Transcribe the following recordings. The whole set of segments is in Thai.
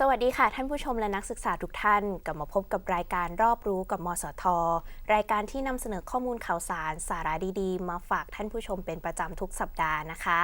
สวัสดีค่ะท่านผู้ชมและนักศึกษาทุกท่าน กลับมาพบกับรายการรอบรู้กับมสท รายการที่นำเสนอข้อมูลข่าวสาร สาระดีๆ มาฝากท่านผู้ชมเป็นประจำทุกสัปดาห์นะคะ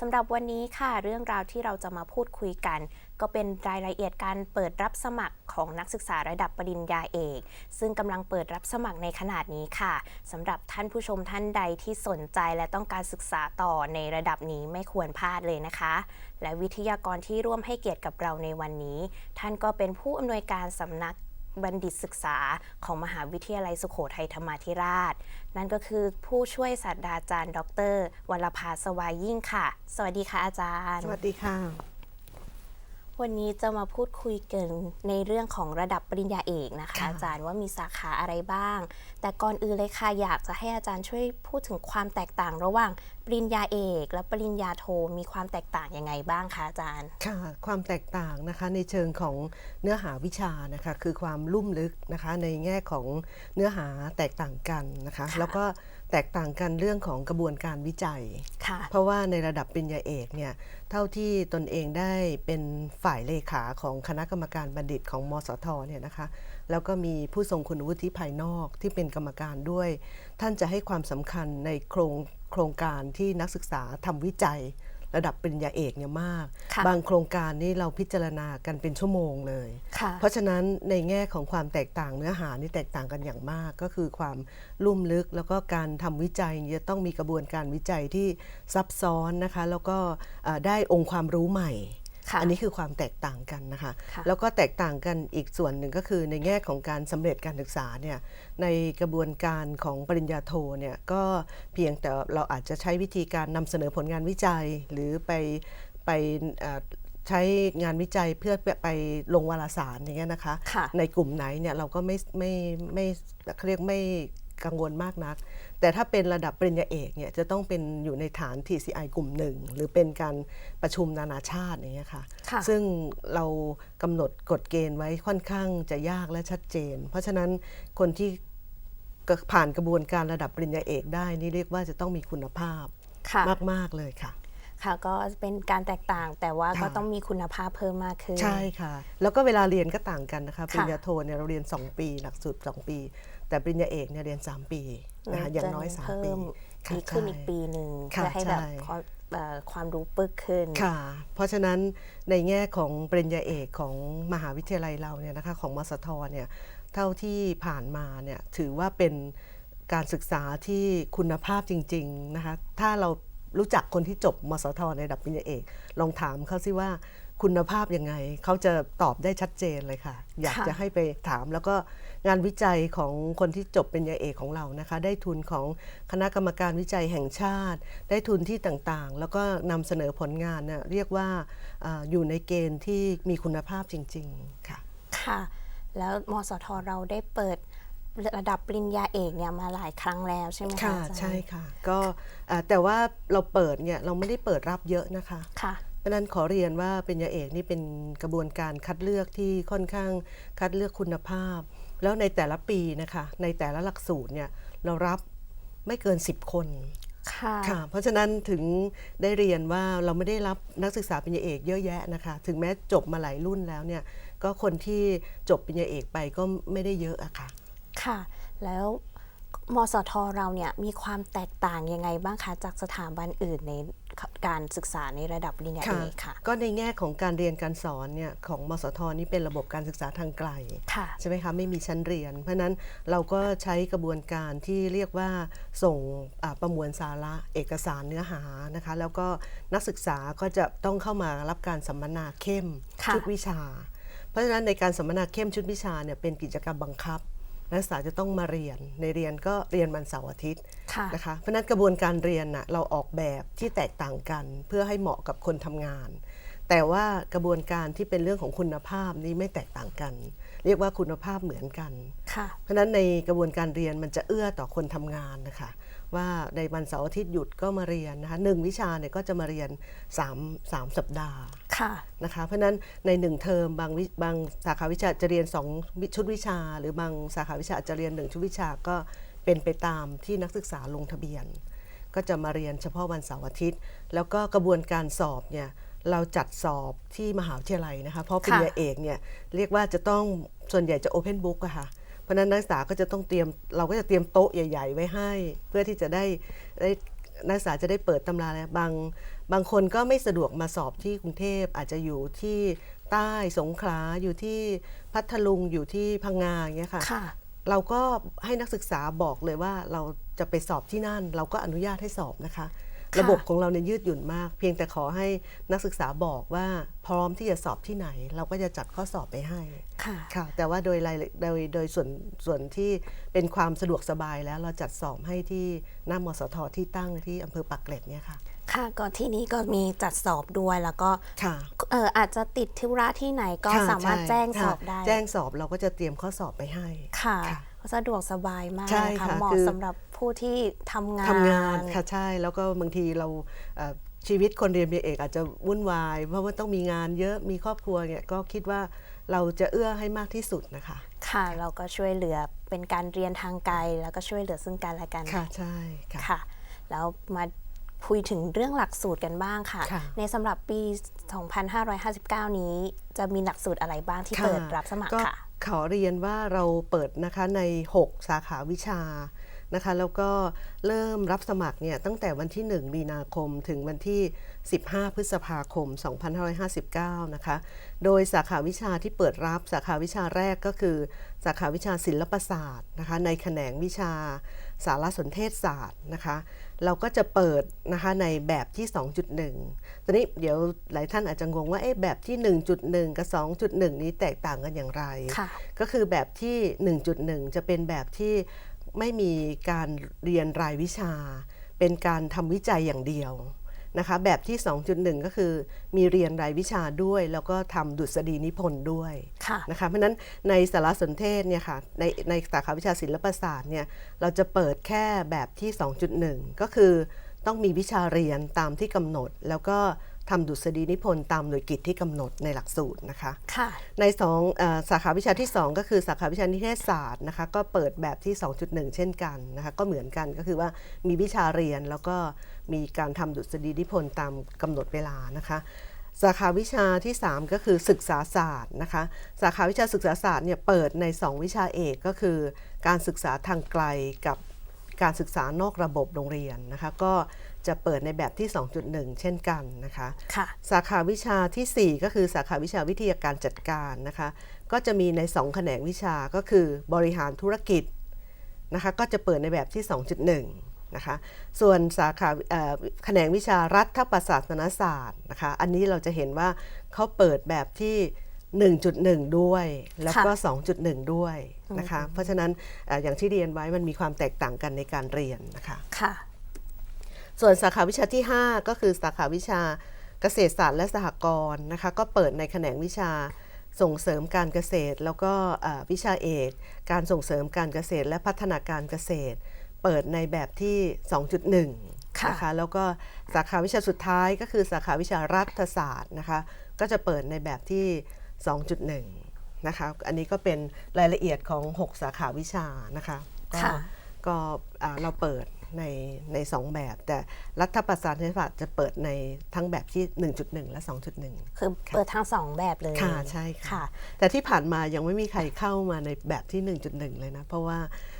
สำหรับวันนี้ค่ะเรื่องราวที่เราจะมาพูดคุยกัน ก็เป็นรายละเอียดการเปิดรับสมัครของนักศึกษาระดับปริญญาเอก ซึ่งกำลังเปิดรับสมัครในขนาดนี้ค่ะสำหรับท่านผู้ชมท่านใดที่สนใจและต้องการศึกษาต่อในระดับนี้ไม่ควรพลาดเลยนะคะ และวิทยากรที่ร่วมให้เกียรติกับเราในวันนี้ ท่านก็เป็นผู้อำนวยการสำนักบัณฑิตศึกษาของมหาวิทยาลัยสุโขทัยธรรมาธิราช นั่นก็คือผู้ช่วยศาสตราจารย์ ดรวรภาสวายยิ่งค่ะ สวัสดีค่ะอาจารย์ สวัสดีค่ะ วันนี้จะมาพูดคุยกันในเรื่องของระดับปริญญาเอกนะคะค่ะอาจารย์ว่ามีสาขาอะไรบ้าง แต่ก่อนอื่นเลยค่ะอยากจะให้อาจารย์ช่วยพูดถึงความแตกต่าง ระหว่างปริญญาเอก และปริญญาโทมีความแตกต่างยังไงบ้างคะอาจารย์ ค่ะ ความแตกต่างนะคะในเชิงของเนื้อหาวิชานะคะคือความลุ่มลึกนะคะในแง่ของเนื้อหาแตกต่างกันนะคะค่ะแล้วก็ แตกต่างกันเรื่องของกระบวนการวิจัยค่ะเพราะว่าในระดับปริญญาเอกเนี่ยเท่าที่ตนเองได้เป็นฝ่ายเลขาของคณะกรรมการบัณฑิตของมสทเนี่ยนะคะแล้วก็มีผู้ทรงคุณวุฒิภายนอกที่เป็นกรรมการด้วย ท่านจะให้ความสำคัญในโครงโครงการที่นักศึกษาทำวิจัย ระดับปริญญาเอกเนี่ยมากค่ะบางโครงการนี่เราพิจารณากันเป็นชั่วโมงเลยค่ะเพราะฉะนั้นในแง่ของความแตกต่างเนื้อหานี่แตกต่างกันอย่างมาก ก็คือความลุ่มลึกแล้วก็การทำวิจัยเนี่ยจะต้องมีกระบวนการวิจัยที่ซับซ้อนนะคะ แล้วก็เอ่อได้องค์ความรู้ใหม่ค่ะ อันนี้คือความแตกต่างกันนะคะค่ะแล้วก็แตกต่างกันอีกส่วนหนึ่งก็คือในแง่ของการสำเร็จการศึกษาเนี่ยในกระบวนการของปริญญาโทเนี่ยก็เพียงแต่เราอาจจะใช้วิธีการนำเสนอผลงานวิจัย หรือไปไปเอ่อใช้งานวิจัยเพื่อไปลงวารสารอย่างเงี้ยนะคะค่ะในกลุ่มไหนเนี่ยเราก็ไม่ไม่ไม่เขาเรียกไม่ กังวลมากนัก แต่ถ้าเป็นระดับปริญญาเอกเนี่ยจะต้องเป็นอยู่ในฐาน TCI กลุ่มหนึ่ง หรือเป็นการประชุมนานาชาติอย่างเงี้ยค่ะค่ะซึ่งเรากำหนดกฎเกณฑ์ไว้ค่อนข้างจะยากและชัดเจน เพราะฉะนั้นคนที่ก็ผ่านกระบวนการระดับปริญญาเอกได้นี่เรียกว่าจะต้องมีคุณภาพค่ะมาก ๆ เลยค่ะค่ะก็เป็นการแตกต่างแต่ว่าค่ะก็ต้องมีคุณภาพเพิ่มมากขึ้น ใช่ค่ะ แล้วก็เวลาเรียนก็ต่างกันนะคะค่ะปริญญาโทเนี่ยเราเรียน 2 ปี หลักสูตร 2 ปี แต่ปริญญาเอกเนี่ยเรียน 3 ปีนะคะอย่างน้อยจะ3ปีเพิ่มค่ะอีกขึ้นใช่อีกปีหนึ่งค่ะเพื่อให้แบบใช่ความเอ่อความรู้ปึกขึ้นค่ะ เพราะฉะนั้นในแง่ของปริญญาเอกของมหาวิทยาลัยเราเนี่ยนะคะของมสทเนี่ยเท่าที่ผ่านมาเนี่ยถือว่าเป็นการศึกษาที่คุณภาพจริงๆนะคะถ้าเรารู้จักคนที่จบมสทในระดับปริญญาเอก ลองถามเขาสิว่า คุณภาพยังไง เขาจะตอบได้ชัดเจนเลยค่ะ อยากค่ะจะให้ไปถามแล้วก็งานวิจัยของคนที่จบปริญญาเอกของเรานะคะ ได้ทุนของคณะกรรมการวิจัยแห่งชาติ ได้ทุนที่ต่างๆ แล้วก็นำเสนอผลงานเนี่ยเรียกว่าอาอยู่ในเกณฑ์ที่มีคุณภาพจริง ๆ ค่ะ ค่ะ แล้วมสทเราได้เปิดระดับปริญญาเอกเนี่ยมาหลายครั้งแล้วใช่ไหมคะค่ะอาจารย์ใช่ค่ะ ก็อ่าแต่ว่าเราเปิดเนี่ยเราไม่ได้เปิดรับเยอะนะคะค่ะเพ ราะฉะนั้นขอเรียนว่าปริญญาเอกนี่เป็นกระบวนการคัดเลือกที่ค่อนข้างคัดเลือกคุณภาพ แล้วในแต่ละปีนะคะในแต่ละหลักสูตรเนี่ยเรารับไม่เกิน 10 คนค่ะค่ะ เพราะฉะนั้นถึงได้เรียนว่าเราไม่ได้รับนักศึกษาปริญญาเอกเยอะแยะนะคะ ถึงแม้จบมาหลายรุ่นแล้วเนี่ยก็คนที่จบปริญญาเอกไปก็ไม่ได้เยอะอะค่ะ ค่ะ แล้ว มสทเราเนี่ยมีความแตกต่างยังไงบ้างคะจากสถาบันอื่นในการศึกษาในระดับปริญญาเอกค่ะ ก็ในแง่ของการเรียนการสอนเนี่ยของมสทนี่เป็นระบบการศึกษาทางไกลค่ะใช่ไหมคะไม่มีชั้นเรียน เพราะฉะนั้นเราก็ใช้กระบวนการที่เรียกว่าส่งอ่าประมวลสาระเอกสารเนื้อหานะคะแล้วก็นักศึกษาก็จะต้องเข้ามารับการสัมมนาเข้มค่ะชุดวิชา เพราะฉะนั้นในการสัมมนาเข้มชุดวิชาเนี่ยเป็นกิจกรรมบังคับ นักศึกษาจะต้องมาเรียน ในเรียนก็เรียนวันเสาร์อาทิตย์ค่ะนะคะเพราะฉะนั้นกระบวนการเรียนน่ะเราออกแบบที่แตกต่างกัน เพื่อให้เหมาะกับคนทำงาน แต่ว่ากระบวนการที่เป็นเรื่องของคุณภาพนี้ไม่แตกต่างกัน เรียกว่าคุณภาพเหมือนกันค่ะเพราะฉะนั้นในกระบวนการเรียนมันจะเอื้อต่อคนทำงานนะคะว่าในวันเสาร์อาทิตย์หยุดก็มาเรียนนะคะหนึ่งวิชาเนี่ยก็จะมาเรียน3 3สัปดาห์ค่ะ นะคะเพราะนั้นในหนึ่งเทอมบางบางสาขาวิชาจะเรียน 2 ชุดวิชา หรือบางสาขาวิชาจะเรียน 1 ชุดวิชาก็เป็นไปตามที่นักศึกษาลงทะเบียน ก็จะมาเรียนเฉพาะวันเสาร์อาทิตย์ แล้วก็กระบวนการสอบเนี่ยเราจัดสอบที่มหาวิทยาลัยนะคะเพราะปริญญาเอกเนี่ยเรียกว่าจะต้องส่วนใหญ่จะ Open Book อะค่ะเพราะฉะนั้นนักศึกษาก็จะต้องเตรียมเราก็จะเตรียมโต๊ะใหญ่ ๆ ไว้ให้ เพื่อที่จะได้ได้นักศึกษาจะได้เปิดตำราแล้วบาง บางคนก็ไม่สะดวกมาสอบที่กรุงเทพอาจจะอยู่ที่ใต้สงขลาอยู่ที่พัทลุงอยู่ที่พังงาอย่างเงี้ยค่ะ ค่ะ เราก็ให้นักศึกษาบอกเลยว่าเราจะไปสอบที่นั่น เราก็อนุญาตให้สอบนะคะ ค่ะ ระบบของเราเนี่ยยืดหยุ่นมาก เพียงแต่ขอให้นักศึกษาบอกว่าพร้อมที่จะสอบที่ไหน เราก็จะจัดข้อสอบไปให้ ค่ะ ค่ะแต่ว่าโดยรายละโดยโดยส่วนส่วนที่เป็นความสะดวกสบายแล้วเราจัดสอบให้ที่หน้ามสทที่ตั้งที่อำเภอปากเกร็ดเนี่ยค่ะ ค่ะก็ที่นี้ก็มีจัดสอบด้วยแล้วก็ค่ะเอออาจจะติดธุระที่ไหนก็ค่ะสามารถใช่แจ้งสค่ะอบได้แจ้งสอบเราก็จะเตรียมข้อสอบไปให้ ค่ะค่ะสะดวกสบายมากใช่ค่ะค่ะเหมาะคือ สำหรับผู้ที่ทำงาน ทำงานค่ะใช่แล้วก็บางทีเราเอ่อชีวิตคนเรียนปริญญาเอกอาจจะวุ่นวาย เพราะว่าต้องมีงานเยอะมีครอบครัวเนี่ยก็คิดว่าเราจะเอื้อให้มากที่สุดนะคะค่ะ เราก็ช่วยเหลือเป็นการเรียนทางไกล แล้วก็ช่วยเหลือซึ่งกันและกัน ค่ะใช่ค่ะ ค่ะ แล้วมา คุยถึงเรื่องหลักสูตรกันบ้างค่ะค่ะ ในสำหรับปี 2559 นี้จะมีหลักสูตรอะไรบ้างที่ค่ะเปิดรับสมัครก็ค่ะขอเรียนว่าเราเปิดนะคะใน 6 สาขาวิชานะคะแล้วก็เริ่มรับสมัครเนี่ยตั้งแต่วันที่ 1 มีนาคมถึงวันที่ 15 พฤษภาคม 2559 นะคะ โดยสาขาวิชาที่เปิดรับสาขาวิชาแรกก็คือ สาขาวิชาศิลปศาสตร์นะคะในแขนงวิชาสารสนเทศศาสตร์นะคะ เราก็จะเปิดนะคะในแบบที่ 2.1 ตอนนี้เดี๋ยวหลายท่านอาจจะงงว่าเอ๊ะแบบที่ 1.1 กับ 2.1 นี้แตกต่างกันอย่างไรค่ะก็คือแบบที่ 1.1 จะเป็นแบบที่ไม่มีการเรียนรายวิชา เป็นการทำวิจัยอย่างเดียว นะคะแบบที่ 2.1 ก็คือมีเรียนรายวิชาด้วย แล้วก็ทำดุษฎีนิพนธ์ด้วยค่ะนะคะเพราะฉะนั้นในสารสนเทศเนี่ยค่ะในในสาขาวิชาศิลปศาสตร์เนี่ยเราจะเปิดแค่แบบที่ 2.1 ก็คือต้องมีวิชาเรียนตามที่กำหนด แล้วก็ทำดุษฎีนิพนธ์ตามหน่วยกิจที่กำหนดในหลักสูตรนะคะค่ะในสองเออสาขาวิชาที่ 2 ก็คือสาขาวิชานิเทศศาสตร์นะคะก็เปิดแบบที่ 2.1 เช่นกันนะคะก็เหมือนกันก็คือว่ามีวิชาเรียนแล้วก็ มีการทำดุษฎีนิพนธ์ตามกำหนดเวลานะคะสาขาวิชาที่ 3 ก็คือศึกษาศาสตร์นะคะสาขาวิชาศึกษาศาสตร์เนี่ยเปิดใน 2 วิชาเอกก็คือ การศึกษาทางไกลกับการศึกษานอกระบบโรงเรียนนะคะก็จะเปิดในแบบที่ 2.1 เช่นกันนะคะค่ะสาขาวิชาทีสี่ 4 ก็คือสาขาวิชาวิทยาการจัดการนะคะก็จะมีใน 2 แขนงวิชาก็คือบริหารธุรกิจนะคะก็จะเปิดในแบบที่ 2.1 นะคะ ส่วนสาขาเอ่อแขนงวิชารัฐประศาสนศาสตร์นะคะ อันนี้เราจะเห็นว่าเขาเปิดแบบที่ 1.1 ด้วย แล้วก็ 2.1 ด้วยนะคะ เพราะฉะนั้นเอ่ออย่างที่เรียนไว้มันมีความแตกต่างกันในการเรียนนะคะค่ะ ส่วนสาขาวิชาที่ 5 ก็คือสาขาวิชาเกษตรศาสตร์และสหกรณ์นะคะ ก็เปิดในแขนงวิชาส่งเสริมการเกษตร แล้วก็เอ่อวิชาเอก การส่งเสริมการเกษตร และพัฒนาการเกษตร เปิดในแบบที่ 2.1ค่ะนะคะแล้วก็สาขาวิชาสุดท้ายก็คือสาขาวิชารัฐศาสตร์นะคะก็จะเปิดในแบบที่ 2.1นะคะอันนี้ก็เป็นรายละเอียดของ 6 สาขาวิชานะคะก็ค่ะก็อ่าเราเปิดในในสองแบบ แต่รัฐประศาสนศาสตร์จะเปิดในทั้งแบบที่ 1.1 และ 2.1 คือเปิดทั้งสองแบบเลย ค่ะ ใช่ค่ะค่ะแต่ที่ผ่านมายังไม่มีใครเข้ามาในแบบที่ 1.1 เลยนะ เพราะว่าอ่า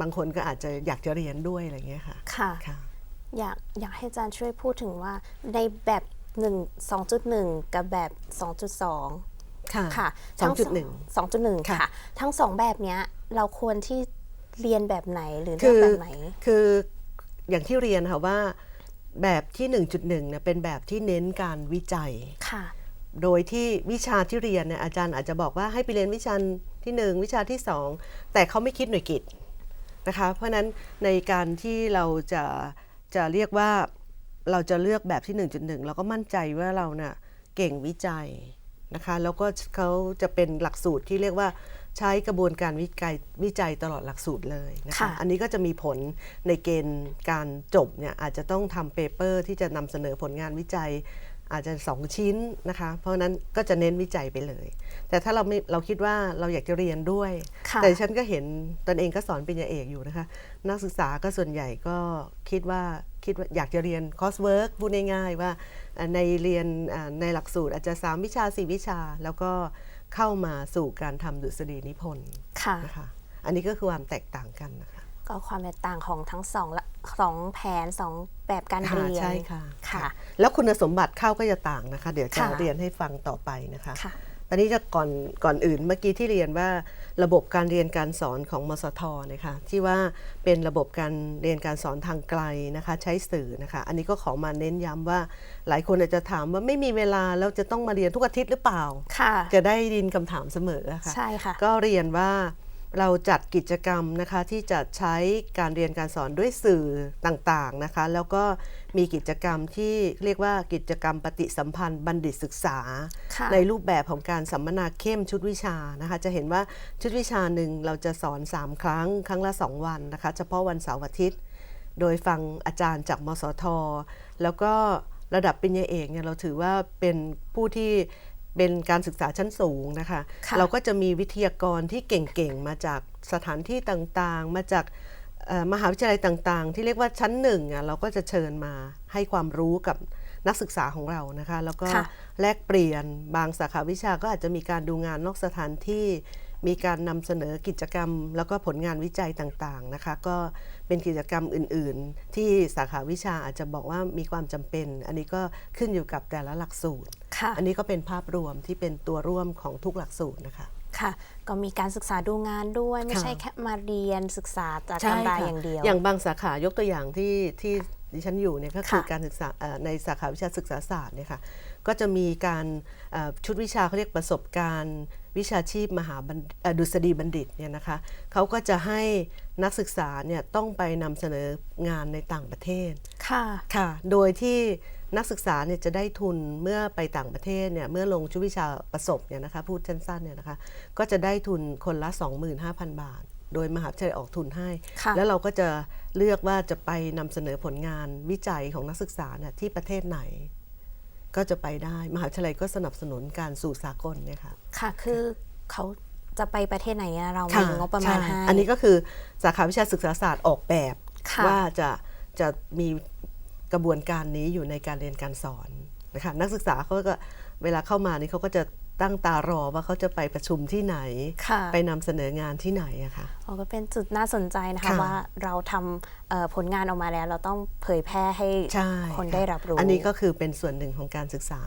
บางคนก็อาจจะอยากจะเรียนด้วยอะไรเงี้ยค่ะ ค่ะ ค่ะ อยากอยากให้อาจารย์ช่วยพูดถึงว่าในแบบ1 2.1 กับแบบ 2.2 ค่ะค่ะ2.1 2.1ค่ะค่ะ ทั้งสองแบบเนี้ยเราควรที่เรียนแบบไหนหรือเลืคืออกแบบไหน คืออย่างที่เรียนค่ะว่าแบบที่ 1.1เนี่ยเป็นแบบที่เน้นการวิจัยค่ะ โดยที่วิชาที่เรียนเนี่ยอาจารย์อาจจะบอกว่าให้ไปเรียนวิชา ที่ 1 วิชาที่ 2 แต่เขาไม่คิดหน่วยกิจนะคะเพราะฉะนั้นในการที่เราจะจะเรียกว่าเราจะเลือกแบบที่ 1.1 เราก็มั่นใจว่าเราเน่ะเก่งวิจัยนะคะแล้วก็เขาจะเป็นหลักสูตรที่เรียกว่าใช้กระบวนการวิจัยวิจัยตลอดหลักสูตรเลยนะคะค่ะอันนี้ก็จะมีผลในเกณฑ์การจบเนี่ยอาจจะต้องทำเปเปอร์ที่จะนำเสนอผลงานวิจัย อาจจะ 2 ชิ้นนะคะ เพราะฉะนั้นก็จะเน้นวิจัยไปเลย แต่ถ้าเราไม่เราคิดว่าเราอยากจะเรียนด้วยค่ะแต่ฉันก็เห็นตนเองก็สอนปริญญาเอกอยู่นะคะ นักศึกษาก็ส่วนใหญ่ก็คิดว่าคิดว่าอยากจะเรียนคอร์สเวิร์กพูดง่ายๆว่าอ่าในเรียนอ่าในหลักสูตรอาจจะ 3 วิชา 4 วิชา แล้วก็เข้ามาสู่การทำดุษฎีนิพนธ์ค่ะนะคะอันนี้ก็คือความแตกต่างกันนะคะ ก็ความแตกต่างของทั้งสองละสองแผนสองแบบการค่ะเรียน ใช่ค่ะค่ะ แล้วคุณสมบัติเข้าก็จะต่างนะคะ เดี๋ยวจะค่ะ เรียนให้ฟังต่อไปนะคะ ค่ะ ตอนนี้จะก่อนก่อนอื่นเมื่อกี้ที่เรียนว่าระบบการเรียนการสอนของมสทนะคะที่ว่าเป็นระบบการเรียนการสอนทางไกลนะคะ ใช้สื่อนะคะ อันนี้ก็ขอมาเน้นย้ำว่า หลายคนอาจจะถามว่าไม่มีเวลาแล้วจะต้องมาเรียนทุกอาทิตย์หรือเปล่า ค่ะ จะได้ดินคำถามเสมอค่ะ ใช่ค่ะ ก็เรียนว่า เราจัดกิจกรรมนะคะที่จะใช้การเรียนการสอนด้วยสื่อต่างๆนะคะ แล้วก็มีกิจกรรมที่เรียกว่ากิจกรรมปฏิสัมพันธ์บัณฑิตศึกษาค่ะในรูปแบบของการสัมมนาเข้มชุดวิชานะคะ จะเห็นว่าชุดวิชาหนึ่งเราจะสอน 3 ครั้ง ครั้งละ 2 วันนะคะ เฉพาะวันเสาร์อาทิตย์ โดยฟังอาจารย์จากมสท แล้วก็ระดับปริญญาเอกเนี่ยเราถือว่าเป็นผู้ที่ เป็นการศึกษาชั้นสูงนะคะค่ะเราก็จะมีวิทยากรที่เก่งๆ มาจากสถานที่ต่างๆ มาจากเอ่อมหาวิทยาลัยต่างๆ ที่เรียกว่าชั้นหนึ่งอะเราก็จะเชิญมาให้ความรู้กับนักศึกษาของเรานะคะ แล้วก็ค่ะแลกเปลี่ยนบางสาขาวิชาก็อาจจะมีการดูงานนอกสถานที่ มีการนำเสนอกิจกรรม แล้วก็ผลงานวิจัยต่างๆนะคะ ก็เป็นกิจกรรมอื่น ๆ ที่สาขาวิชาอาจจะบอกว่ามีความจำเป็น อันนี้ก็ขึ้นอยู่กับแต่ละหลักสูตร ค่ะ อันนี้ก็เป็นภาพรวมที่เป็นตัวร่วมของทุกหลักสูตรนะคะ ค่ะ ก็มีการศึกษาดูงานด้วย ไม่ค่ะใช่แค่มาเรียนศึกษาจากใช่ตำราค่ะอย่างเดียว อย่างบางสาขายกตัวอย่างที่ที่ดิฉันอยู่เนี่ยก็คือค่ะการศึกษาเอ่อในสาขาวิชาศึกษาศาสตร์เนี่ยค่ะ ก็จะมีการเอ่อชุดวิชาเขาเรียกประสบการณ์ วิชาชีพมหาบัณเอ่อดุษฎีบัณฑิตเนี่ยนะคะเขาก็จะให้นักศึกษาเนี่ยต้องไปนำเสนองานในต่างประเทศค่ะค่ะโดยที่นักศึกษาเนี่ยจะได้ทุนเมื่อไปต่างประเทศเนี่ยเมื่อลงชุดวิชาประสบเนี่ยนะคะพูดสั้นๆเนี่ยนะคะก็จะได้ทุนคนละ 25,000 บาท โดยมหาวิทยาลัยออกทุนให้ค่ะแล้วเราก็จะเลือกว่าจะไปนำเสนอผลงานวิจัยของนักศึกษาเนี่ยที่ประเทศไหน ก็จะไปได้ มหาวิทยาลัยก็สนับสนุนการสู่สากลเนี่ยค่ะค่ะ คือเขาจะไปประเทศไหนเนี่ยเราค่ะมีงบประมาณใช่ให้อันนี้ก็คือสาขาวิชาศึกษาศาสตร์ออกแบบค่ะว่าจะจะมีกระบวนการนี้อยู่ในการเรียนการสอนนะคะนักศึกษาเขาก็เวลาเข้ามานี่เขาก็จะ ตั้งตารอว่าเขาจะไปประชุมที่ไหนค่ะไปนำเสนองานที่ไหนอะค่ะอ๋อก็เป็นจุดน่าสนใจนะคะค่ะว่าเราทำเอ่อผลงานออกมาแล้ว เราต้องเผยแพร่ให้ใช่คนะได้รับรู้อันนี้ก็คือเป็นส่วนหนึ่งของการศึกษา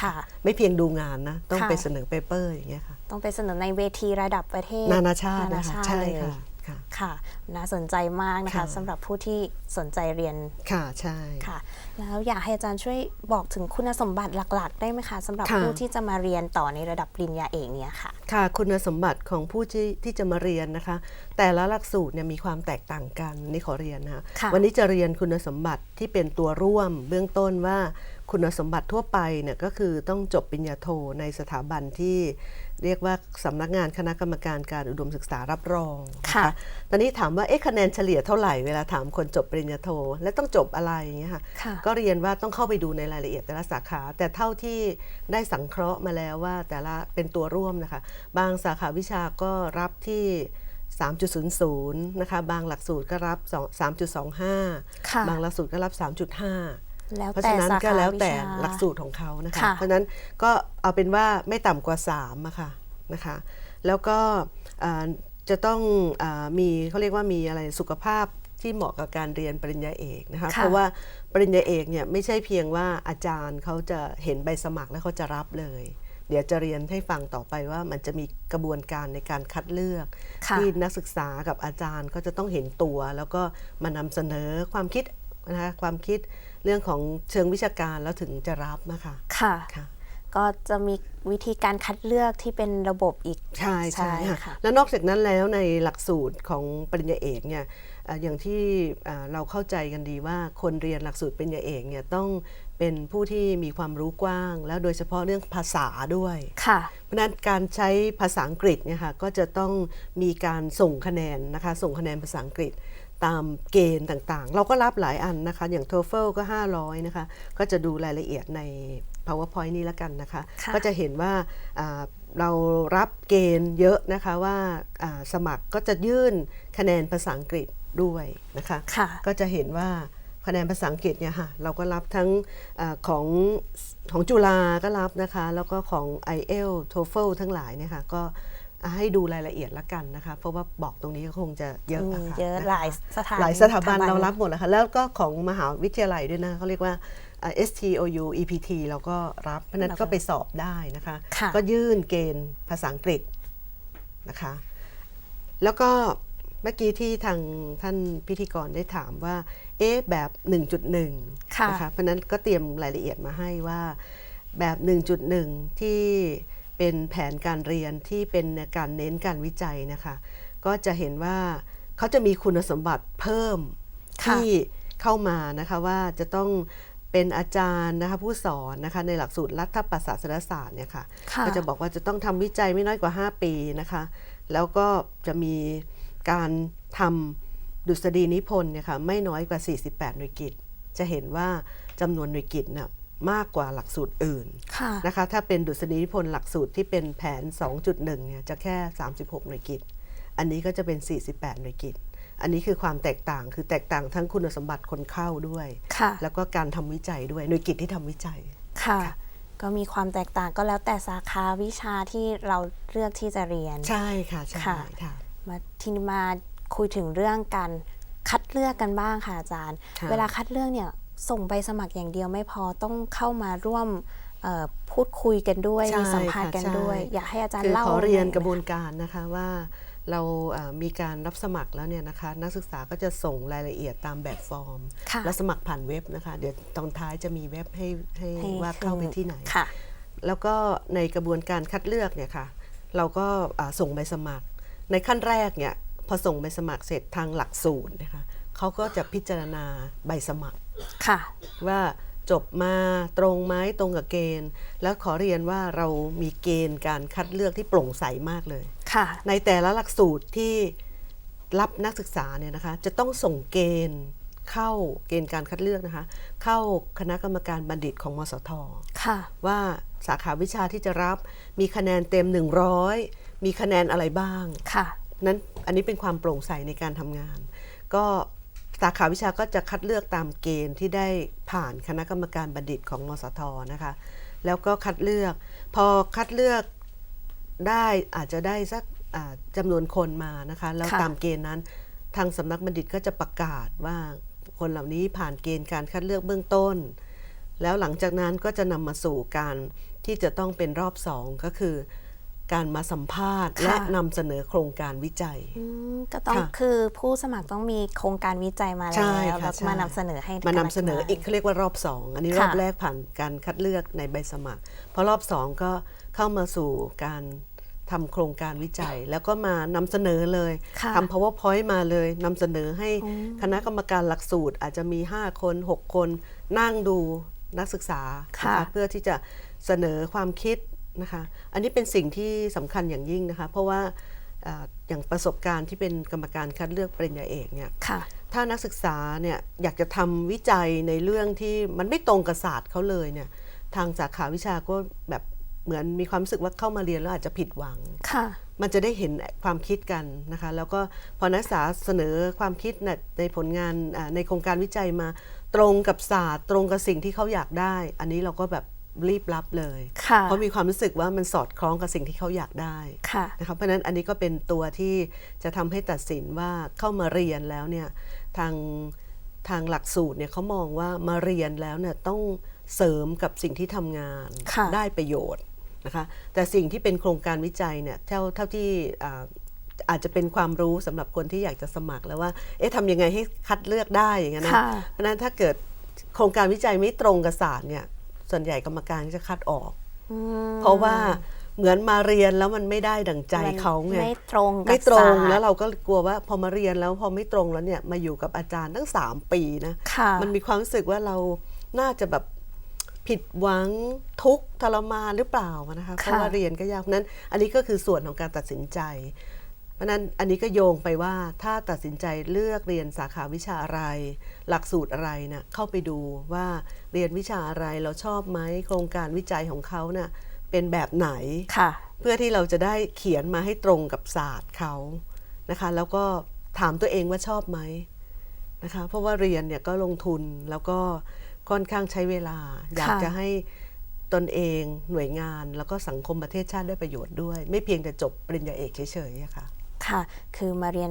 ค่ะ ไม่เพียงดูงานนะ ต้องค่ะ ไปเสนอเปเปอร์อย่างเงี้ยค่ะ ต้องไปเสนอในเวทีระดับประเทศนานาชาตินานานะคะชาติใช่เลยค่ะ ค่ะค่ะน่าสนใจมากนะคะค่ะสำหรับผู้ที่สนใจเรียนค่ะใช่ค่ะ แล้วอยากให้อาจารย์ช่วยบอกถึงคุณสมบัติหลัก ๆ ได้ไหมคะสำหรับค่ะผู้ที่จะมาเรียนต่อในระดับปริญญาเอกเนี่ยค่ะ ค่ะ คุณสมบัติของผู้ที่ที่จะมาเรียนนะคะ แต่ละหลักสูตรเนี่ยมีความแตกต่างกันนี่ขอเรียนนะคะค่ะวันนี้จะเรียนคุณสมบัติที่เป็นตัวร่วม เบื้องต้นว่าคุณสมบัติทั่วไปเนี่ยก็คือต้องจบปริญญาโทในสถาบันที่ เรียกว่าสำนักงานคณะกรรมการการอุดมศึกษารับรองนค่ะตอนนี้ถามว่าเอ๊ะคะแนนเฉลี่ยเท่าไหร่เวลาถามคนจบปริญญาโท และต้องจบอะไรอย่างเงี้ยค่ะค่ะก็เรียนว่าต้องเข้าไปดูในรายละเอียดแต่ละสาขา แต่เท่าที่ได้สังเคราะห์มาแล้วว่าแต่ละเป็นตัวร่วมนะคะ บางสาขาวิชาก็รับที่3.00 นะคะ บางหลักสูตรก็รับ2 3.25ค่ะบางหลักสูตรก็รับ 3.5แล้ว เพราะแต่ฉะนั้นสาก็ขาแล้ววิแต่ชาหลักสูตรของเขานะคะค่ะเพราะฉะนั้นก็เอาเป็นว่าไม่ต่ำกว่า3อะค่ะนะคะ แล้วก็อ่าจะต้องอามีเขาเรียกว่ามีอะไรสุขภาพที่เหมาะกับการเรียนปริญญาเอกนะคะค่ะเพราะว่าปริญญาเอกเนี่ยไม่ใช่เพียงว่าอาจารย์เขาจะเห็นใบสมัครแล้วเขาจะรับเลย เดี๋ยวจะเรียนให้ฟังต่อไปว่ามันจะมีกระบวนการในการคัดเลือกค่ะที่นักศึกษากับอาจารย์ก็จะต้องเห็นตัว แล้วก็มานำเสนอความคิดนะคะความคิด เรื่องของเชิงวิชาการแล้วถึงจะรับนะคะค่ะค่ะ ก็จะมีวิธีการคัดเลือกที่เป็นระบบอีกใช่ใช่ใช่ค่ะค่ะแล้วนอกจากนั้นแล้วในหลักสูตรของปริญญาเอกเนี่ยเอ่ออย่างที่เอ่อเราเข้าใจกันดีว่าคนเรียนหลักสูตรปริญญาเอกเนี่ยต้องเป็นผู้ที่มีความรู้กว้าง แล้วโดยเฉพาะเรื่องภาษาด้วยค่ะเพราะฉะนั้นการใช้ภาษาอังกฤษเนี่ยค่ะก็จะต้องมีการส่งคะแนนนะคะส่งคะแนนภาษาอังกฤษ ตามเกณฑ์ต่างๆ เราก็รับหลายอันนะคะ อย่าง TOEFL ก็ 500 นะคะ ก็จะดูรายละเอียดใน PowerPoint นี้แล้วกันนะคะค่ะก็จะเห็นว่าอ่าเรารับเกณฑ์เยอะนะคะว่าอ่าสมัครก็จะยื่นคะแนนภาษาอังกฤษด้วยนะคะค่ะก็จะเห็นว่าคะแนนภาษาอังกฤษเนี่ยค่ะเราก็รับทั้งอาของของจุฬาก็รับนะคะ แล้วก็ของ i อ l TOEFL ทั้งหลายเนี่ยค่ะก็ ให้ดูรายละเอียดละกันนะคะ เพราะว่าบอกตรงนี้ก็คงจะเยอะมีอะค่ะเยอะนคหลายสถานหลายสถาบันสถาบันเรารับหมดแล้วค่ะแล้วก็ของมหาวิทยาลัยด้วยนะเขาเรียกว่าอ่า STOU EPT เราก็รับเพราะฉะนั้นก็ไปสอบได้นะคะค่ะก็ยื่นเกณฑ์ภาษาอังกฤษนะคะ แล้วก็เมื่อกี้ที่ทางท่านพิธีกรได้ถามว่า เอ๊ะแบบ 1.1ค่ะนะคะ เพราะฉะนั้นก็เตรียมรายละเอียดมาให้ว่าแบบ 1.1 ที่ เป็นแผนการเรียนที่เป็นการเน้นการวิจัยนะคะ ก็จะเห็นว่าเขาจะมีคุณสมบัติเพิ่มค่ะที่เข้ามานะคะว่าจะต้องเป็นอาจารย์นะคะผู้สอนนะคะในหลักสูตรรัฐประศาสนศาสตร์เนี่ยค่ะค่ะก็จะบอกว่าจะต้องทำวิจัยไม่น้อยกว่า 5 ปีนะคะ แล้วก็จะมีการทำดุษฎีนิพนธ์เนี่ยค่ะไม่น้อยกว่า 48 หน่วยกิจ จะเห็นว่าจำนวนหน่วยกิจน่ะ มากกว่าหลักสูตรอื่นค่ะนะคะถ้าเป็นดุษฎีนิพนธ์หลักสูตรที่เป็นแผน 2.1เนี่ยจะแค่ 36 หน่วยกิจอันนี้ก็จะเป็น 48 หน่วยกิจอันนี้คือความแตกต่างคือแตกต่างทั้งคุณสมบัติคนเข้าด้วยค่ะแล้วก็การทำวิจัยด้วยหน่วยกิจที่ทำวิจัยค่ะก็มีความแตกต่างก็แล้วแต่สาขาวิชาที่เราเลือกที่จะเรียนใช่ค่ะใช่ค่ะค่ะมาทีนี้มาคุยถึงเรื่องการคัดเลือกกันบ้างค่ะอาจารย์ค่ะเวลาคัดเลือกเนี่ย ส่งใบสมัครอย่างเดียวไม่พอต้องเข้ามาร่วมเอ่อพูดคุยกันด้วยใช่มีสัมภาษณ์กันค่ะใช่ด้วย อยากให้อาจารคืย์อเล่าขอเรียนหอยกระบวนการนะคะว่าเราเอ่อมีการรับสมัครแล้วเนี่ยนะคะ นักศึกษาก็จะส่งรายละเอียดตามแบบฟอร์มค่ะแล้วสมัครผ่านเว็บนะคะ เดี๋ยวตอนท้ายจะมีเว็บให้ให้ให้ว่าเข้าไปที่ไหนค่ะแล้วก็ในกระบวนการคัดเลือกเนี่ยค่ะ เราก็อ่าส่งใบสมัคร ในขั้นแรกเนี่ยพอส่งใบสมัครเสร็จทางหลักสูตรนะคะเขาก็จะพิจารณาใบสมัคร ค่ะ ว่าจบมาตรงไหมตรงกับเกณฑ์ แล้วขอเรียนว่าเรามีเกณฑ์การคัดเลือกที่โปร่งใสมากเลยค่ะ ในแต่ละหลักสูตรที่รับนักศึกษาเนี่ยนะคะ จะต้องส่งเกณฑ์เข้าเกณฑ์การคัดเลือกนะคะ เข้าคณะกรรมการบัณฑิตของมสทค่ะ ว่าสาขาวิชาที่จะรับมีคะแนนเต็ม 100 มีคะแนนอะไรบ้างค่ะนั้นอันนี้เป็นความโปร่งใสในการทำงาน ก็ สาขาวิชาก็จะคัดเลือกตามเกณฑ์ที่ได้ผ่านคณะกรรมการบัณฑิตของมสทนะคะ แล้วก็คัดเลือก พอคัดเลือกได้อาจจะได้สักจำนวนคนมานะคะ แล้วตามเกณฑ์นั้น ทางสำนักบัณฑิตก็จะประกาศว่าคนเหล่านี้ผ่านเกณฑ์การคัดเลือกเบื้องต้น แล้วหลังจากนั้นก็จะนำมาสู่การที่จะต้องเป็นรอบสองก็คือ การมาสัมภาษณ์ค่ะและนำเสนอโครงการวิจัยอืมก็ต้องค่ะคือผู้สมัครต้องมีโครงการวิจัยมาใช่แล้วค่ะแล้วใช่ มานำเสนอให้มานำเสนอคณะรรมการอีกเขาเรียกว่ารอบสองอันนี้ค่ะรอบแรกผ่านการคัดเลือกในใบสมัครพอรอบสองก็เข้ามาสู่การทำโครงการวิจัย แล้วก็มานำเสนอเลยค่ะ ทำ powerpoint มาเลยนำเสนอให้คณะกรรมการหลักสูตรอาจจะมี 5 คน 6 คน นั่งดูนักศึกษาค่ะ นเพื่อที่จะเสนอความคิด นะคะ อันนี้เป็นสิ่งที่สำคัญอย่างยิ่งนะคะ เพราะว่าอ่าอย่างประสบการณ์ที่เป็นกรรมการคัดเลือกปริญญาเอกเนี่ยค่ะถ้านักศึกษาเนี่ยอยากจะทำวิจัยในเรื่องที่มันไม่ตรงกับศาสตร์เขาเลยเนี่ยทางสาขาวิชาก็แบบเหมือนมีความรู้สึกว่าเข้ามาเรียนแล้วอาจจะผิดหวังค่ะ มันจะได้เห็นความคิดกันนะคะ แล้วก็พอนักศึกษาเสนอความคิดน่ะในผลงานอ่าในโครงการวิจัยมาตรงกับศาสตร์ ตรงกับสิ่งที่เขาอยากได้ อันนี้เราก็แบบ รีบรับเลย ค่ะเพราะมีความรู้สึกว่ามันสอดคล้องกับสิ่งที่เขาอยากได้ค่ะ นะครับเพราะฉะนั้นอันนี้ก็เป็นตัวที่จะทำให้ตัดสินว่าเข้ามาเรียนแล้วเนี่ยทางทางหลักสูตรเนี่ยเขามองว่ามาเรียนแล้วเนี่ยต้องเสริมกับสิ่งที่ทำงานค่ะ ได้ประโยชน์นะคะแต่สิ่งที่เป็นโครงการวิจัยเนี่ยเท่าเท่าที่อ่าอาจจะเป็นความรู้สำหรับคนที่อยากจะสมัครแล้วว่าเอ๊ะทำยังไงให้คัดเลือกได้อย่างนั้นนะ ค่ะ เพราะฉะนั้นถ้าเกิดโครงการวิจัยไม่ตรงกับศาสตร์เนี่ย ส่วนใหญ่กรรมการก็จะคัดออกอืมเพราะว่าเหมือนมาเรียนแล้วมันไม่ได้ดั่งใจมันเขาไงไม่ตรงกับไม่ตรงศาสตร์แล้วเราก็กลัวว่าพอมาเรียนแล้วพอไม่ตรงแล้วเนี่ยมาอยู่กับอาจารย์ตั้ง3ปีนะค่ะมันมีความรู้สึกว่าเราน่าจะแบบผิดหวังทุกข์ทรมานหรือเปล่านะคะเพราะว่าเรียนก็ยากเพราะฉะนั้น อันนี้ก็คือส่วนของการตัดสินใจ ราะฉะนั้นอันนี้ก็โยงไปว่าถ้าตัดสินใจเลือกเรียนสาขาวิชาอะไร หลักสูตรอะไรเนะ่ะเข้าไปดูว่าเรียนวิชาอะไรเราชอบไหมโครงการวิจัยของเขาเน่ะเป็นแบบไหนค่ะเพื่อที่เราจะได้เขียนมาให้ตรงกับศาสตร์เขานะคะ แล้วก็ถามตัวเองว่าชอบไหมนะคะ เพราะว่าเรียนเนี่ยก็ลงทุนแล้วก็ค่อนข้างใช้เวลา อยากจะให้ตนเองหน่วยงานแล้วก็สังคมประเทศชาติได้ประโยชน์ด้วย ไม่เพียงแต่จบปริญญาเอกเฉยๆอะค่ะ ค่ะ คือมาเรียน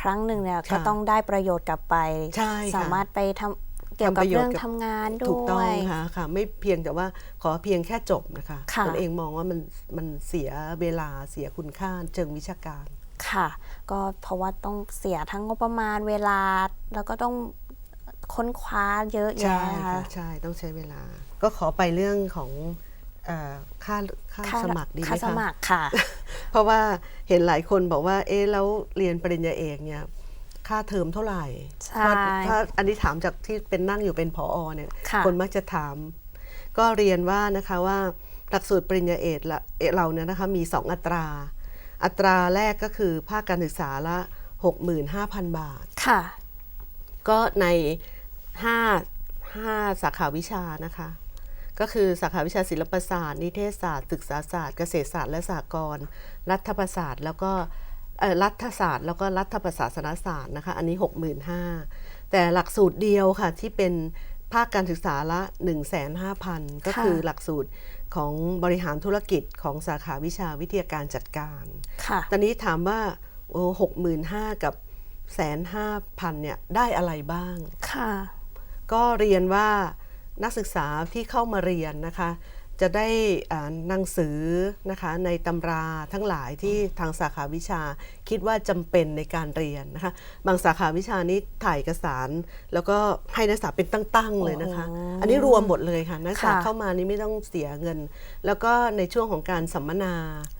ครั้งหนึ่งเนี่ยค่ะก็ต้องได้ประโยชน์กลับไป ใช่ค่ะ สามารถไปทำเกี่ยวกับทำประโยชน์เรื่องกับทำงานด้วยถูกต้องค่ะค่ะ ไม่เพียงแต่ว่าขอเพียงแค่จบนะคะค่ะ ตนเองมองว่ามันมันเสียเวลาเสียคุณค่าเชิงวิชาการ ค่ะ ก็เพราะว่าต้องเสียทั้งงบประมาณเวลา แล้วก็ต้องค้นคว้าเยอะใช่แยะนะคะค่ะใช่ต้องใช้เวลา ก็ขอไปเรื่องของเออ ค่าค่าค่าสมัครดีไหมค่าสคะมัครค่ะ เพราะว่าเห็นหลายคนบอกว่า เอ๊ะแล้วเรียนปริญญาเอกเนี่ยค่าเทอมเท่าไหร่ใช่เพราะถ้าอันนี้ถามจากที่เป็นนั่งอยู่เป็นผอเนี่ยค่ะคนมักจะถาม ก็เรียนว่านะคะว่าหลักสูตรปริญญาเอกละเอกเราเนี่ยนะคะมี 2 อัตรา อัตราแรกก็คือภาคการศึกษาละ 65,000 บาทค่ะ ก็ใน5 5สาขาวิชานะคะ ก็คือสาขาวิชาศิลปศาสตร์นิเทศศาสตร์ศึกษาศาสตร์เกษตรศาสตร์และสหกรณ์รัฐประศาสตร์แล้วก็เอ่อรัฐศาสตร์ แล้วก็รัฐประศาสนศาสตร์นะคะอันนี้ 65,000 แต่หลักสูตรเดียวค่ะที่เป็นภาคการศึกษาละ 15,000ก็คือหลักสูตรของบริหารธุรกิจของสาขาวิชาวิทยาการจัดการค่ะตอนนี้ถามว่าโอ้หกหมื่นห้ากับแสนห้าพันเนี่ยได้อะไรบ้าง ค่ะ ก็เรียนว่า นักศึกษาที่เข้ามาเรียนนะคะ จะได้อ่าหนังสือนะคะในตำราทั้งหลายที่ทางสาขาวิชาคิดว่าจำเป็นในการเรียนนะคะ บางสาขาวิชานี้ถ่ายเอกสาร แล้วก็ให้นักศึกษาเป็นตั้งๆเลยนะคะโอ้โหอันนี้รวมหมดเลยค่ะนักศึกษาค่ะเข้ามานี่ไม่ต้องเสียเงิน แล้วก็ในช่วงของการสัมมนา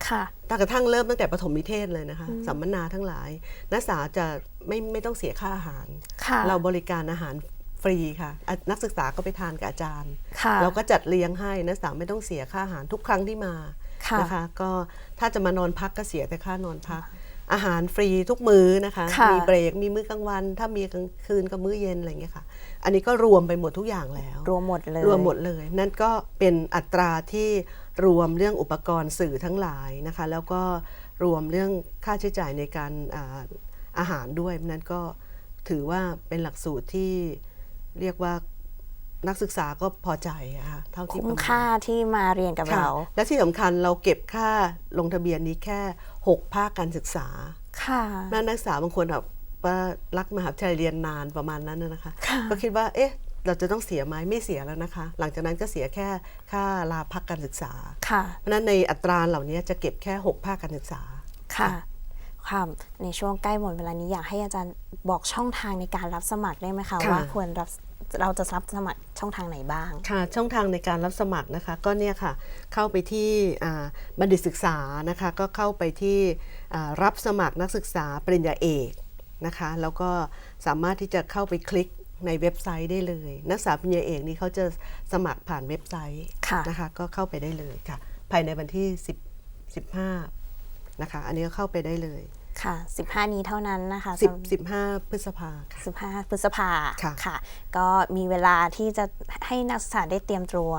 ค่ะตั้งกระทั่งเริ่มตั้งแต่ปฐมนิเทศเลยนะคะ สัมมนาทั้งหลาย นักศึกษาจะไม่ไม่ต้องเสียค่าอาหารค่ะเราบริการอาหาร ฟรีค่ะอะ นักศึกษาก็ไปทานกับอาจารย์ค่ะเราก็จัดเลี้ยงให้นักศึกษาไม่ต้องเสียค่าอาหารทุกครั้งที่มาค่ะนะคะก็ถ้าจะมานอนพักก็เสียแต่ค่านอนพัก อาหารฟรีทุกมื้อนะคะค่ะมีเบรกมีมื้อกลางวัน ถ้ามีกลางคืนก็มื้อเย็นอะไรอย่างเงี้ยค่ะ อันนี้ก็รวมไปหมดทุกอย่างแล้ว รวมหมดเลยรวมหมดเลย นั่นก็เป็นอัตราที่รวมเรื่องอุปกรณ์สื่อทั้งหลายนะคะ แล้วก็รวมเรื่องค่าใช้จ่ายในการอาอาหารด้วยนั่นก็ถือว่าเป็นหลักสูตรที่ เรียกว่านักศึกษาก็พอใจอะค่ะเท่าที่คุ้ปมระมาณค่าที่มาเรียนกับค่ะเรา และที่สำคัญเราเก็บค่าลงทะเบียนนี้แค่ 6 ภาคการศึกษา ค่ะนักนักศึกษาบางคนแบบว่ารักมหาวิทยาลัยเรียนนานประมาณนั้นนะนะคะค่ะก็คิดว่าเอ๊ะเราจะต้องเสียไหมไม่เสียแล้วนะคะ หลังจากนั้นก็เสียแค่ค่าลาพักการศึกษาค่ะเพราะฉะนั้นในอัตราเหล่านี้จะเก็บแค่ 6 ภาคการศึกษาค่ะค่ะในช่วงใกล้หมดเวลานี้อยากให้อาจารย์บอกช่องทางในการรับสมัครได้ไหมคะค่ะว่าควรรับ เราจะรับสมัครช่องทางไหนบ้าง ค่ะ ช่องทางในการรับสมัครนะคะ ก็เนี่ยค่ะ เข้าไปที่อ่าบัณฑิตศึกษานะคะ ก็เข้าไปที่อ่ารับสมัครนักศึกษาปริญญาเอกนะคะ แล้วก็สามารถที่จะเข้าไปคลิกในเว็บไซต์ได้เลย นักศึกษาปริญญาเอกนี่เขาจะสมัครผ่านเว็บไซต์ค่ะนะคะ ก็เข้าไปได้เลยค่ะ ภายในวันที่ 10 15นะคะ อันนี้ก็เข้าไปได้เลย ค่ะ 15 นี้เท่านั้นนะคะ10 15 พฤษภาค่ะ15 พฤษภาค่ะค่ะ ก็มีเวลาที่จะให้นักศึกษาได้เตรียมตัว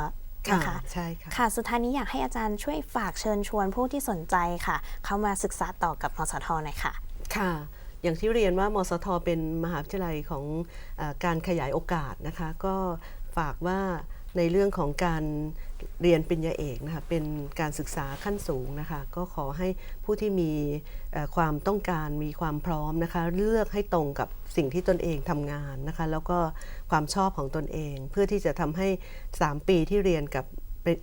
นะคะใช่ค่ะค่ะ สุดท้ายนี้อยากให้อาจารย์ช่วยฝากเชิญชวนผู้ที่สนใจค่ะ เข้ามาศึกษาต่อกับมสทหน่อยค่ะ ค่ะ อย่างที่เรียนว่ามสทเป็นมหาวิทยาลัยของเออการขยายโอกาสนะคะ ก็ฝากว่าในเรื่องของการ เรียนปริญญาเอกนะคะเป็นการศึกษาขั้นสูงนะคะก็ขอให้ผู้ที่มีความต้องการมีความพร้อมนะคะเลือกให้ตรงกับสิ่งที่ตนเองทำงานนะคะแล้วก็ความชอบของตนเอง เพื่อที่จะทำให้ 3 ปีที่เรียนกับ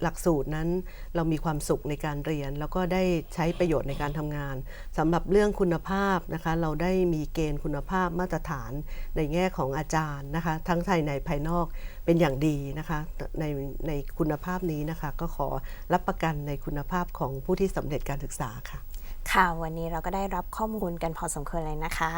หลักสูตรนั้น เรามีความสุขในการเรียน แล้วก็ได้ใช้ประโยชน์ในการทำงาน สำหรับเรื่องคุณภาพนะคะ เราได้มีเกณฑ์คุณภาพมาตรฐานในแง่ของอาจารย์นะคะ ทั้งภายในภายนอกเป็นอย่างดีนะคะในในคุณภาพนี้นะคะ ก็ขอรับประกันในคุณภาพของผู้ที่สำเร็จการศึกษาค่ะ ค่ะวันนี้เราก็ได้รับข้อมูลกันพอสมควรเลยนะคะ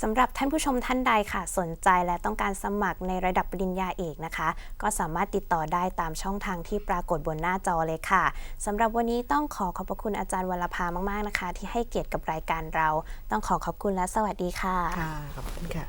สำหรับท่านผู้ชมท่านใดค่ะ สนใจและต้องการสมัครในระดับปริญญาเอกนะคะ ก็สามารถติดต่อได้ตามช่องทางที่ปรากฏบนหน้าจอเลยค่ะสำหรับวันนี้ต้องขอขอบคุณอาจารย์วรภามาก ๆนะคะ ที่ให้เกียรติกับรายการเรา ต้องขอขอบคุณและสวัสดีค่ะ ค่ะขอบคุณค่ะ